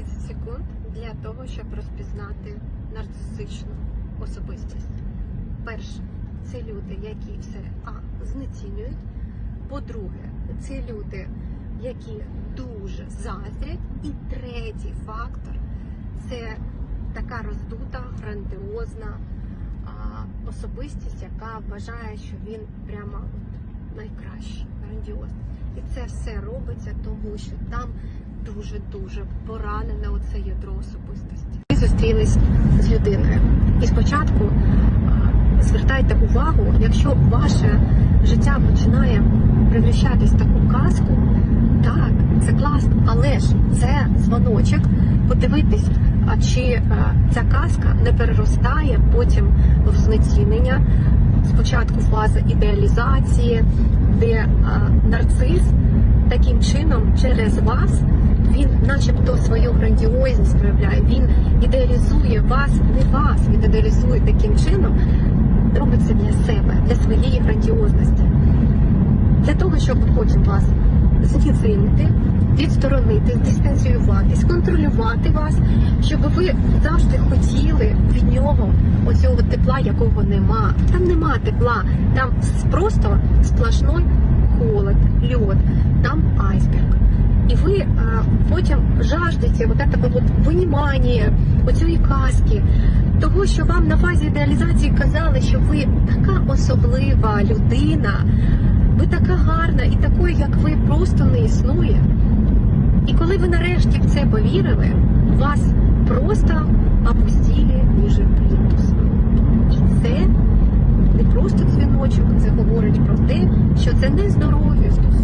30 секунд для того, щоб розпізнати нарцисичну особистість. Перше, це люди, які все а знецінюють. По-друге, це люди, які дуже заздрять. І третій фактор це така роздута, грандіозна а, особистість, яка вважає, що він прямо найкращий, грандіозний. І це все робиться, тому що там дуже-дуже поранене оце ядро особистості. Ви зустрілись з людиною. І спочатку звертайте увагу, якщо ваше життя починає превращатись в таку казку, так, це класно, але ж це дзвоночок, подивитись, а чи е, ця казка не переростає потім в знецінення. Спочатку фаза ідеалізації, де е, нарцис таким чином через вас він, начебто, свою грандіозність проявляє. Він ідеалізує вас, не вас, він ідеалізує таким чином, робить це для себе, для своєї грандіозності. Для того, щоб потім вас знецінити, відсторонити, дистанціювати, сконтролювати вас, щоб ви завжди хотіли від нього оцього тепла, якого нема. Там нема тепла, там просто сплошной холод, льод, там айсберг. І ви е, потім жаждете вот этого вот винімання, оцієї казки, того, що вам на фазі ідеалізації казали, що ви така особлива людина, ви така гарна і такої, як ви, просто не існує. І коли ви нарешті в це повірили, вас просто опустили ніже плінтуса. І це не просто дзвіночок, це говорить про те, що це не здорові стосунки.